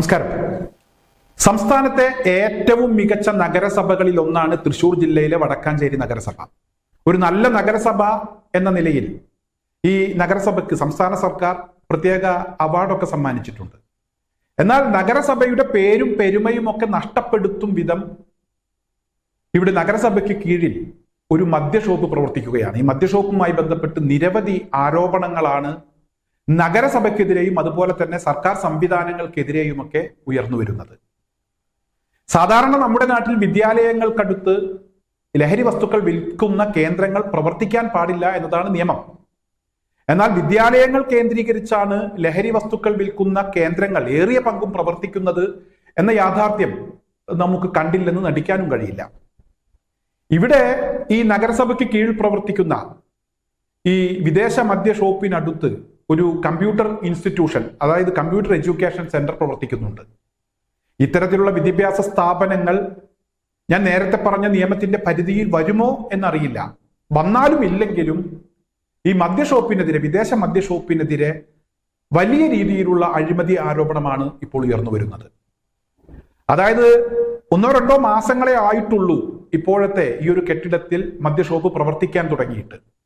നമസ്കാരം. സംസ്ഥാനത്തെ ഏറ്റവും മികച്ച നഗരസഭകളിൽ ഒന്നാണ് തൃശൂർ ജില്ലയിലെ വടക്കാഞ്ചേരി നഗരസഭ. ഒരു നല്ല നഗരസഭ എന്ന നിലയിൽ ഈ നഗരസഭയ്ക്ക് സംസ്ഥാന സർക്കാർ പ്രത്യേക അവാർഡൊക്കെ സമ്മാനിച്ചിട്ടുണ്ട്. എന്നാൽ നഗരസഭയുടെ പേരും പെരുമയും ഒക്കെ നഷ്ടപ്പെടുത്തും വിധം ഇവിടെ നഗരസഭയ്ക്ക് കീഴിൽ ഒരു മദ്യഷോപ്പ് പ്രവർത്തിക്കുകയാണ്. ഈ മദ്യഷോപ്പുമായി ബന്ധപ്പെട്ട് നിരവധി ആരോപണങ്ങളാണ് നഗരസഭയ്ക്കെതിരെയും അതുപോലെ തന്നെ സർക്കാർ സംവിധാനങ്ങൾക്കെതിരെയുമൊക്കെ ഉയർന്നു വരുന്നത്. സാധാരണ നമ്മുടെ നാട്ടിൽ വിദ്യാലയങ്ങൾക്കടുത്ത് ലഹരി വസ്തുക്കൾ വിൽക്കുന്ന കേന്ദ്രങ്ങൾ പ്രവർത്തിക്കാൻ പാടില്ല എന്നതാണ് നിയമം. എന്നാൽ വിദ്യാലയങ്ങൾ കേന്ദ്രീകരിച്ചാണ് ലഹരി വസ്തുക്കൾ വിൽക്കുന്ന കേന്ദ്രങ്ങൾ ഏറിയ പങ്കും പ്രവർത്തിക്കുന്നത് എന്ന യാഥാർത്ഥ്യം നമുക്ക് കണ്ടില്ലെന്ന് നടിക്കാനും കഴിയില്ല. ഇവിടെ ഈ നഗരസഭയ്ക്ക് കീഴിൽ പ്രവർത്തിക്കുന്ന ഈ വിദേശ മദ്യ ഷോപ്പിനടുത്ത് ഒരു കമ്പ്യൂട്ടർ ഇൻസ്റ്റിറ്റ്യൂഷൻ അതായത് കമ്പ്യൂട്ടർ എഡ്യൂക്കേഷൻ സെന്റർ പ്രവർത്തിക്കുന്നുണ്ട്. ഇത്തരത്തിലുള്ള വിദ്യാഭ്യാസ സ്ഥാപനങ്ങൾ ഞാൻ നേരത്തെ പറഞ്ഞ നിയമത്തിന്റെ പരിധിയിൽ വരുമോ എന്നറിയില്ല. വന്നാലും ഇല്ലെങ്കിലും ഈ മദ്യ ഷോപ്പിനെതിരെ വിദേശ മദ്യ ഷോപ്പിനെതിരെ വലിയ രീതിയിലുള്ള അഴിമതി ആരോപണമാണ് ഇപ്പോൾ ഉയർന്നു വരുന്നത്. അതായത് ഒന്നോ രണ്ടോ മാസങ്ങളെ ആയിട്ടുള്ളൂ ഇപ്പോഴത്തെ ഈ ഒരു കെട്ടിടത്തിൽ മദ്യ ഷോപ്പ് പ്രവർത്തിക്കാൻ തുടങ്ങിയിട്ട്.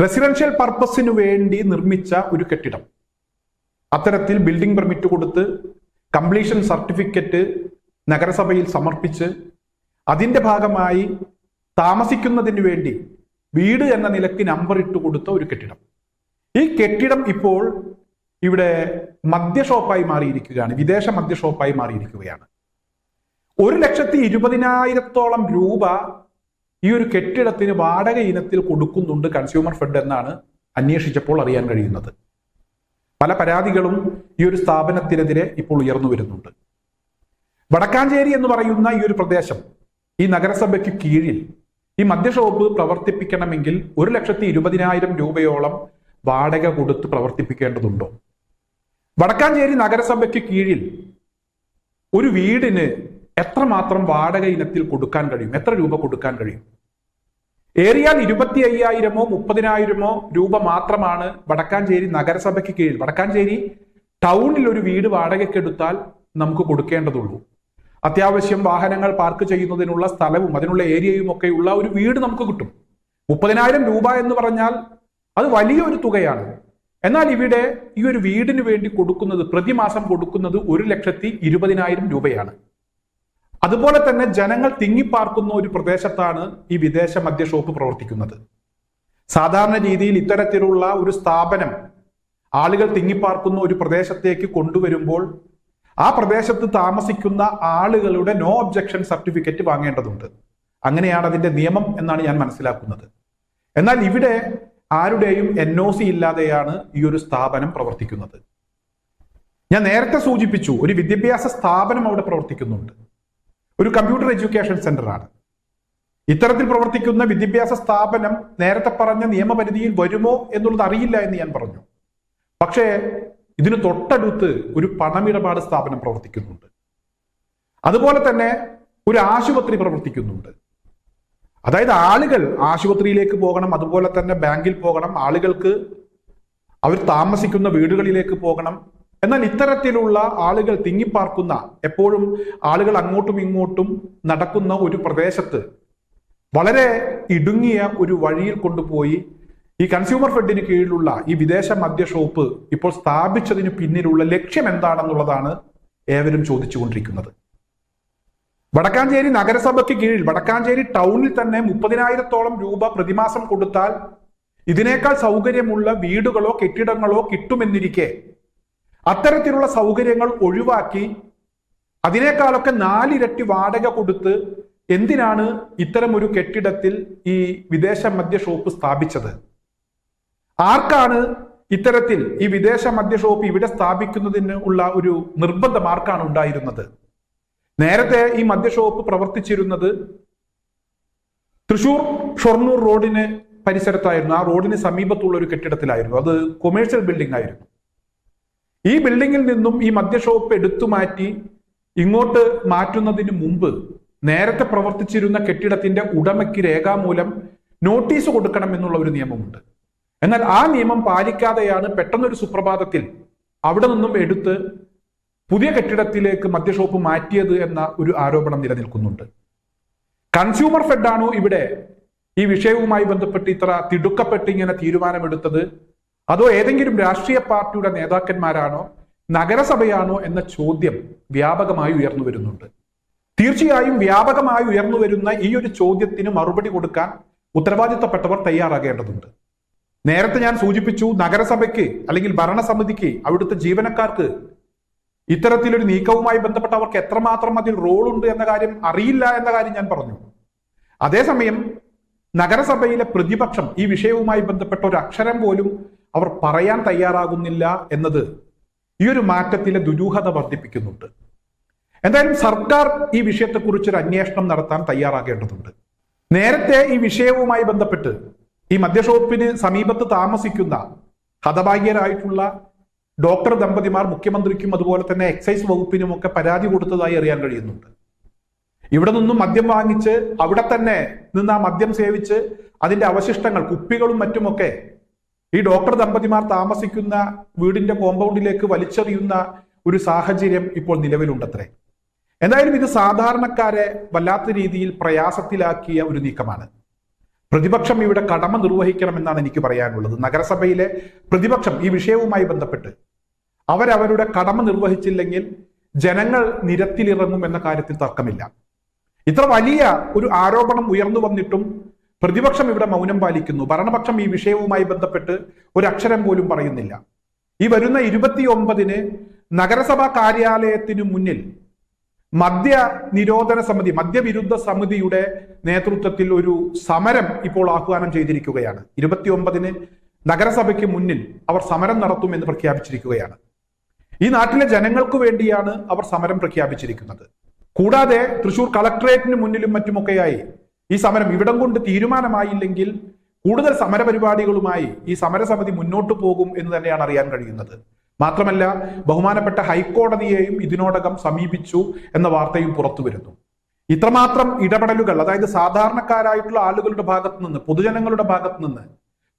റെസിഡൻഷ്യൽ പർപ്പസിനു വേണ്ടി നിർമ്മിച്ച ഒരു കെട്ടിടം. അത്തരത്തിൽ ബിൽഡിംഗ് പെർമിറ്റ് കൊടുത്ത് കംപ്ലീഷൻ സർട്ടിഫിക്കറ്റ് നഗരസഭയിൽ സമർപ്പിച്ച് അതിന്റെ ഭാഗമായി താമസിക്കുന്നതിന് വേണ്ടി വീട് എന്ന നിലയ്ക്ക് നമ്പർ ഇട്ട് കൊടുത്ത ഒരു കെട്ടിടം. ഈ കെട്ടിടം ഇപ്പോൾ ഇവിടെ മദ്യ ഷോപ്പായി മാറിയിരിക്കുകയാണ്. വിദേശ മദ്യ ഷോപ്പായി മാറിയിരിക്കുകയാണ്. ഒരു ലക്ഷത്തി ഇരുപതിനായിരത്തോളം രൂപ ഈ ഒരു കെട്ടിടത്തിന് വാടക ഇനത്തിൽ കൊടുക്കുന്നുണ്ട് കൺസ്യൂമർ ഫെഡ് എന്നാണ് അന്വേഷിച്ചപ്പോൾ അറിയാൻ കഴിയുന്നത്. പല പരാതികളും ഈ ഒരു സ്ഥാപനത്തിനെതിരെ ഇപ്പോൾ ഉയർന്നു വരുന്നുണ്ട്. വടക്കാഞ്ചേരി എന്ന് പറയുന്ന ഈ ഒരു പ്രദേശം ഈ നഗരസഭയ്ക്ക് കീഴിൽ ഈ മദ്യ ഷോപ്പ് പ്രവർത്തിപ്പിക്കണമെങ്കിൽ ഒരു ലക്ഷത്തി ഇരുപതിനായിരം രൂപയോളം വാടക കൊടുത്ത് പ്രവർത്തിപ്പിക്കേണ്ടതുണ്ടോ? വടക്കാഞ്ചേരി നഗരസഭയ്ക്ക് കീഴിൽ ഒരു വീടിന് എത്രമാത്രം വാടക ഇനത്തിൽ കൊടുക്കാൻ കഴിയും? എത്ര രൂപ കൊടുക്കാൻ കഴിയും? ഏറിയാൽ ഇരുപത്തി അയ്യായിരമോ മുപ്പതിനായിരമോ രൂപ മാത്രമാണ് വടക്കാഞ്ചേരി നഗരസഭയ്ക്ക് കീഴിൽ. വടക്കാഞ്ചേരി ടൗണിൽ ഒരു വീട് വാടകയ്ക്കെടുത്താൽ നമുക്ക് കൊടുക്കേണ്ടതുള്ളൂ. അത്യാവശ്യം വാഹനങ്ങൾ പാർക്ക് ചെയ്യുന്നതിനുള്ള സ്ഥലവും അതിനുള്ള ഏരിയയും ഒക്കെ ഉള്ള ഒരു വീട് നമുക്ക് കിട്ടും. മുപ്പതിനായിരം രൂപ എന്ന് പറഞ്ഞാൽ അത് വലിയൊരു തുകയാണ്. എന്നാൽ ഇവിടെ ഈ ഒരു വീടിന് വേണ്ടി കൊടുക്കുന്നത് പ്രതിമാസം കൊടുക്കുന്നത് ഒരു ലക്ഷത്തി ഇരുപതിനായിരം രൂപയാണ്. അതുപോലെ തന്നെ ജനങ്ങൾ തിങ്ങിപ്പാർക്കുന്ന ഒരു പ്രദേശത്താണ് ഈ വിദേശ മദ്യ ഷോപ്പ് പ്രവർത്തിക്കുന്നത്. സാധാരണ രീതിയിൽ ഇത്തരത്തിലുള്ള ഒരു സ്ഥാപനം ആളുകൾ തിങ്ങിപ്പാർക്കുന്ന ഒരു പ്രദേശത്തേക്ക് കൊണ്ടുവരുമ്പോൾ ആ പ്രദേശത്ത് താമസിക്കുന്ന ആളുകളുടെ നോ ഒബ്ജക്ഷൻ സർട്ടിഫിക്കറ്റ് വാങ്ങേണ്ടതുണ്ട്. അങ്ങനെയാണ് അതിന്റെ നിയമം എന്നാണ് ഞാൻ മനസ്സിലാക്കുന്നത്. എന്നാൽ ഇവിടെ ആരുടെയും എൻ ഒ സി ഇല്ലാതെയാണ് ഈ ഒരു സ്ഥാപനം പ്രവർത്തിക്കുന്നത്. ഞാൻ നേരത്തെ സൂചിപ്പിച്ചു ഒരു വിദ്യാഭ്യാസ സ്ഥാപനം അവിടെ പ്രവർത്തിക്കുന്നുണ്ട്. ഒരു കമ്പ്യൂട്ടർ എഡ്യൂക്കേഷൻ സെന്ററാണ് ഇത്തരത്തിൽ പ്രവർത്തിക്കുന്ന വിദ്യാഭ്യാസ സ്ഥാപനം നേരത്തെ പറഞ്ഞ നിയമപരിധിയിൽ വരുമോ എന്നുള്ളത് അറിയില്ല എന്ന് ഞാൻ പറഞ്ഞു. പക്ഷേ ഇതിന് തൊട്ടടുത്ത് ഒരു പണമിടപാട് സ്ഥാപനം പ്രവർത്തിക്കുന്നുണ്ട്. അതുപോലെ തന്നെ ഒരു ആശുപത്രി പ്രവർത്തിക്കുന്നുണ്ട്. അതായത് ആളുകൾ ആശുപത്രിയിലേക്ക് പോകണം അതുപോലെ തന്നെ ബാങ്കിൽ പോകണം ആളുകൾക്ക് അവർ താമസിക്കുന്ന വീടുകളിലേക്ക് പോകണം എന്നാൽ ഇത്തരത്തിലുള്ള ആളുകൾ തിങ്ങിപ്പാർക്കുന്ന എപ്പോഴും ആളുകൾ അങ്ങോട്ടും ഇങ്ങോട്ടും നടക്കുന്ന ഒരു പ്രദേശത്ത് വളരെ ഇടുങ്ങിയ ഒരു വഴിയിൽ കൊണ്ടുപോയി ഈ കൺസ്യൂമർ ഫെഡിന് കീഴിലുള്ള ഈ വിദേശ മദ്യ ഷോപ്പ് ഇപ്പോൾ സ്ഥാപിച്ചതിന് പിന്നിലുള്ള ലക്ഷ്യം എന്താണെന്നുള്ളതാണ് ഏവരും ചോദിച്ചുകൊണ്ടിരിക്കുന്നത്. വടക്കാഞ്ചേരി നഗരസഭയ്ക്ക് കീഴിൽ വടക്കാഞ്ചേരി ടൗണിൽ തന്നെ മുപ്പതിനായിരത്തോളം രൂപ പ്രതിമാസം കൊടുത്താൽ ഇതിനേക്കാൾ സൗകര്യമുള്ള വീടുകളോ കെട്ടിടങ്ങളോ കിട്ടുമെന്നിരിക്കെ അത്തരത്തിലുള്ള സൗകര്യങ്ങൾ ഒഴിവാക്കി അതിനേക്കാളൊക്കെ നാലിരട്ടി വാടക കൊടുത്ത് എന്തിനാണ് ഇത്തരം ഒരു കെട്ടിടത്തിൽ ഈ വിദേശ മദ്യ ഷോപ്പ് സ്ഥാപിച്ചത്? ആർക്കാണ് ഇത്തരത്തിൽ ഈ വിദേശ മദ്യ ഷോപ്പ് ഇവിടെ സ്ഥാപിക്കുന്നതിന് ഉള്ള ഒരു നിർബന്ധം ആർക്കാണ് ഉണ്ടായിരുന്നത്? നേരത്തെ ഈ മദ്യ ഷോപ്പ് പ്രവർത്തിച്ചിരുന്നത് തൃശൂർ ഷൊർണൂർ റോഡിന് പരിസരത്തായിരുന്നു. ആ റോഡിന് സമീപത്തുള്ള ഒരു കെട്ടിടത്തിലായിരുന്നു. അത് കൊമേഴ്സ്യൽ ബിൽഡിംഗ് ആയിരുന്നു. ഈ ബിൽഡിങ്ങിൽ നിന്നും ഈ മദ്യ ഷോപ്പ് എടുത്തു മാറ്റി ഇങ്ങോട്ട് മാറ്റുന്നതിന് മുമ്പ് നേരത്തെ പ്രവർത്തിച്ചിരുന്ന കെട്ടിടത്തിന്റെ ഉടമയ്ക്ക് രേഖാമൂലം നോട്ടീസ് കൊടുക്കണം എന്നുള്ള ഒരു നിയമമുണ്ട്. എന്നാൽ ആ നിയമം പാലിക്കാതെയാണ് പെട്ടെന്നൊരു സുപ്രഭാതത്തിൽ അവിടെ നിന്നും എടുത്ത് പുതിയ കെട്ടിടത്തിലേക്ക് മദ്യഷോപ്പ് മാറ്റിയത് എന്ന ഒരു ആരോപണം നിലനിൽക്കുന്നുണ്ട്. കൺസ്യൂമർ ഫെഡ് ആണോ ഇവിടെ ഈ വിഷയവുമായി ബന്ധപ്പെട്ട് ഇത്ര തിടുക്കപ്പെട്ട് ഇങ്ങനെ തീരുമാനമെടുത്തത്? അതോ ഏതെങ്കിലും രാഷ്ട്രീയ പാർട്ടിയുടെ നേതാക്കന്മാരാണോ നഗരസഭയാണോ എന്ന ചോദ്യം വ്യാപകമായി ഉയർന്നു വരുന്നുണ്ട്. തീർച്ചയായും വ്യാപകമായി ഉയർന്നു വരുന്ന ഈ ഒരു ചോദ്യത്തിന് മറുപടി കൊടുക്കാൻ ഉത്തരവാദിത്തപ്പെട്ടവർ തയ്യാറാകേണ്ടതുണ്ട്. നേരത്തെ ഞാൻ സൂചിപ്പിച്ചു നഗരസഭയ്ക്ക് അല്ലെങ്കിൽ ഭരണസമിതിക്ക് അവിടുത്തെ ജീവനക്കാർക്ക് ഇത്തരത്തിലൊരു നീക്കവുമായി ബന്ധപ്പെട്ട് അവർക്ക് എത്രമാത്രം അതിൽ റോളുണ്ട് എന്ന കാര്യം അറിയില്ല എന്ന കാര്യം ഞാൻ പറഞ്ഞു. അതേസമയം നഗരസഭയിലെ പ്രതിപക്ഷം ഈ വിഷയവുമായി ബന്ധപ്പെട്ട ഒരു അക്ഷരം പോലും അവർ പറയാൻ തയ്യാറാകുന്നില്ല എന്നത് ഈ ഒരു മാറ്റത്തിലെ ദുരൂഹത വർദ്ധിപ്പിക്കുന്നുണ്ട്. എന്തായാലും സർക്കാർ ഈ വിഷയത്തെക്കുറിച്ച് ഒരു അന്വേഷണം നടത്താൻ തയ്യാറാകേണ്ടതുണ്ട്. നേരത്തെ ഈ വിഷയവുമായി ബന്ധപ്പെട്ട് ഈ മദ്യഷോപ്പിന് സമീപത്ത് താമസിക്കുന്ന ഹതഭാഗ്യരായിട്ടുള്ള ഡോക്ടർ ദമ്പതിമാർ മുഖ്യമന്ത്രിക്കും അതുപോലെ തന്നെ എക്സൈസ് വകുപ്പിനും ഒക്കെ പരാതി കൊടുത്തതായി അറിയാൻ കഴിയുന്നുണ്ട്. ഇവിടെ നിന്നും മദ്യം വാങ്ങിച്ച് അവിടെ തന്നെ നിന്ന് ആ മദ്യം സേവിച്ച് അതിന്റെ അവശിഷ്ടങ്ങൾ കുപ്പികളും മറ്റുമൊക്കെ ഈ ഡോക്ടർ ദമ്പതിമാർ താമസിക്കുന്ന വീടിന്റെ കോമ്പൗണ്ടിലേക്ക് വലിച്ചെറിയുന്ന ഒരു സാഹചര്യം ഇപ്പോൾ നിലവിലുണ്ടത്രേ. എന്തായാലും ഇത് സാധാരണക്കാരെ വല്ലാത്ത രീതിയിൽ പ്രയാസത്തിലാക്കിയ ഒരു നീക്കമാണ്. പ്രതിപക്ഷം ഇവിടെ കടമ നിർവഹിക്കണമെന്നാണ് എനിക്ക് പറയാനുള്ളത്. നഗരസഭയിലെ പ്രതിപക്ഷം ഈ വിഷയവുമായി ബന്ധപ്പെട്ട് അവരവരുടെ കടമ നിർവഹിച്ചില്ലെങ്കിൽ ജനങ്ങൾ നിരത്തിലിറങ്ങും എന്ന കാര്യത്തിൽ തർക്കമില്ല. ഇത്ര വലിയ ഒരു ആരോപണം ഉയർന്നു വന്നിട്ടും പ്രതിപക്ഷം ഇവിടെ മൗനം പാലിക്കുന്നു. ഭരണപക്ഷം ഈ വിഷയവുമായി ബന്ധപ്പെട്ട് ഒരക്ഷരം പോലും പറയുന്നില്ല. ഈ വരുന്ന ഇരുപത്തി ഒമ്പതിന് നഗരസഭാ കാര്യാലയത്തിനു മുന്നിൽ മദ്യ നിരോധന സമിതി മദ്യവിരുദ്ധ സമിതിയുടെ നേതൃത്വത്തിൽ ഒരു സമരം ഇപ്പോൾ ആഹ്വാനം ചെയ്തിരിക്കുകയാണ്. ഇരുപത്തി ഒമ്പതിന് നഗരസഭയ്ക്ക് മുന്നിൽ അവർ സമരം നടത്തുമെന്ന് പ്രഖ്യാപിച്ചിരിക്കുകയാണ്. ഈ നാട്ടിലെ ജനങ്ങൾക്ക് വേണ്ടിയാണ് അവർ സമരം പ്രഖ്യാപിച്ചിരിക്കുന്നത്. കൂടാതെ തൃശൂർ കളക്ടറേറ്റിന് മുന്നിലും മറ്റുമൊക്കെയായി ഈ സമരം ഇവിടം കൊണ്ട് തീരുമാനമായില്ലെങ്കിൽ കൂടുതൽ സമരപരിപാടികളുമായി ഈ സമരസമിതി മുന്നോട്ടു പോകും എന്ന് തന്നെയാണ് അറിയാൻ കഴിയുന്നത്. മാത്രമല്ല ബഹുമാനപ്പെട്ട ഹൈക്കോടതിയെയും ഇതിനോടകം സമീപിച്ചു എന്ന വാർത്തയും പുറത്തു വരുന്നു. ഇത്രമാത്രം ഇടപെടലുകൾ അതായത് സാധാരണക്കാരായിട്ടുള്ള ആളുകളുടെ ഭാഗത്തു നിന്ന് പൊതുജനങ്ങളുടെ ഭാഗത്തു നിന്ന്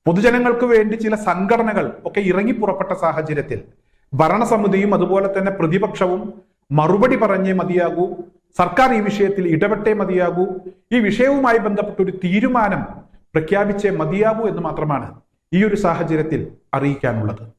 പൊതുജനങ്ങൾക്ക് വേണ്ടി ചില സംഘടനകൾ ഒക്കെ ഇറങ്ങി പുറപ്പെട്ട സാഹചര്യത്തിൽ ഭരണസമിതിയും അതുപോലെ തന്നെ പ്രതിപക്ഷവും മറുപടി പറഞ്ഞേ മതിയാകൂ. സർക്കാർ ഈ വിഷയത്തിൽ ഇടപെട്ടേ മതിയാകൂ. ഈ വിഷയവുമായി ബന്ധപ്പെട്ട ഒരു തീരുമാനം പ്രഖ്യാപിച്ചേ മതിയാകൂ എന്ന് മാത്രമാണ് ഈ ഒരു സാഹചര്യത്തിൽ അറിയിക്കാനുള്ളത്.